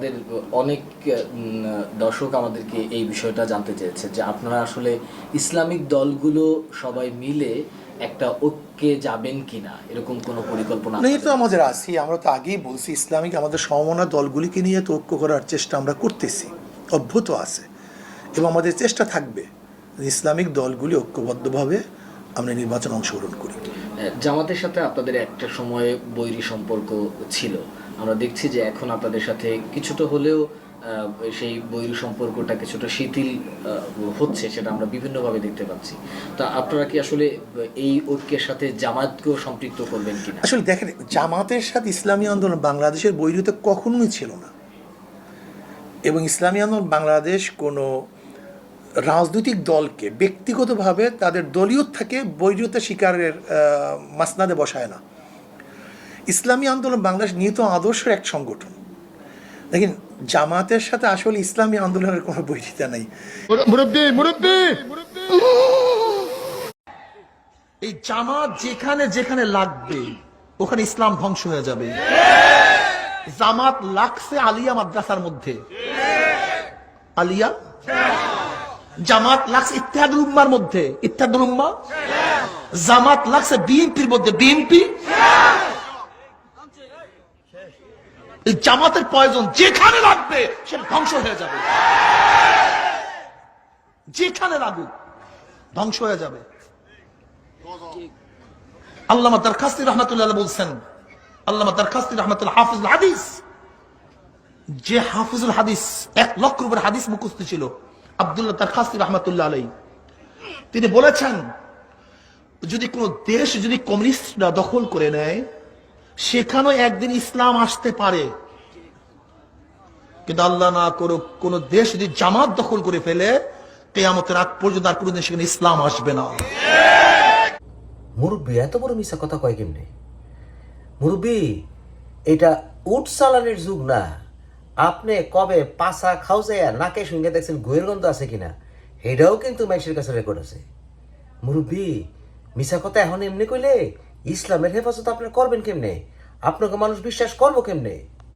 আমাদের অনেক দর্শক আমাদেরকে এই বিষয়টা জানতে চেয়েছে যে আপনারা আসলে ইসলামিক দলগুলো সবাই মিলে একটা ঐক্যে যাবেন কিনা এরকম কোনো পরিকল্পনা না এটা আমাদের আছে আমরা তো আগেই বলছি ইসলামিক আমাদের সমমনা দলগুলিকে নিয়ে তো ঐক্য করার চেষ্টা আমরা করতেছি অভ্যুত আছে এবং আমাদের চেষ্টা থাকবে ইসলামিক দলগুলি ঐক্যবদ্ধভাবে আমরা নির্বাচন অংশগ্রহণ করি। জামাতের সাথে আপনাদের একটা সময়ে বৈরী সম্পর্ক ছিল আমরা দেখছি যে এখন আপনাদের সাথে কিছুটা হলেও সেই বৈরী সম্পর্কটা কিছুটা শিথিল হচ্ছে, সেটা আমরা বিভিন্নভাবে দেখতে পাচ্ছি। তা আপনারা কি আসলে এই ঐক্যের সাথে জামাতকেও সম্পৃক্ত করবেন কিনা? আসলে দেখেন, জামাতের সাথে ইসলামী আন্দোলন বাংলাদেশের বৈরুতে কখনোই ছিল না। এবং ইসলামী আন্দোলন বাংলাদেশ কোনো রাজনৈতিক দলকে ব্যক্তিগতভাবে তাদের দলীয় থেকে বৈরুতে শিকারের মাসনাদে বসায় না। ইসলামী আন্দোলন বাংলাদেশ নিহিত আদর্শের এক সংগঠন। দেখেন জামাতের সাথে আসলে ইসলামী আন্দোলনের কোনো বৈরিতা নেই। এই জামাত যেখানে যেখানে লাগবে ওখানে ইসলাম ধ্বংস হয়ে যাবে। জামাত লাগছে আলিয়া মাদ্রাসার মধ্যে। আলিয়া? জামাত লাগছে ইত্যাদুল উম্মার মধ্যে। ইত্যাদুল উম্মা? জামাত লাগছে বিএনপির মধ্যে। বিএনপি? এই জামাতের প্রয়োজন যেখানে লাগবে সে ধ্বংস হয়ে যাবে। যেখানে লাগুক, ধ্বংস হয়ে যাবে। রহমতুল্লাহ বলছেন রহমতুল্লাহ হাফিজুল হাদিস। যে হাফিজুল হাদিস, এক লক্ষ হাদিস মুখস্থ ছিল, আব্দুল্লাহ দরখাস্তি রহমতুল্লাহ আলাই তিনি বলেছেন, যদি কোন দেশ যদি কমিউনিস্টরা দখল করে নেয় সেখানেও একদিন ইসলাম আসতে পারে। কিন্তু আল্লাহ না করুক, কোন দেশ যদি জামাত দখল করে ফেলে, কেয়ামতের আগ পর্যন্ত আর কোনোদিন সেখানে ইসলাম আসবে না। মুরব্বী, এত বড় মিশা কথা কয় কেমনে? মুরব্বী, এটা উট চালানের যুগ না। আপনি কবে পাশা খাওয়াইয়া নাকে সঙ্গে দেখছেন গুয়ের গন্ধ আছে কিনা? এটাও কিন্তু মানুষের কাছে রেকর্ড আছে। মুরব্বী মিশা কথা এখন এমনি কইলে ইসলামের হেফাজত আপনারা করবেন কেমনে? আপনাকে মানুষ বিশ্বাস করব কেমনে?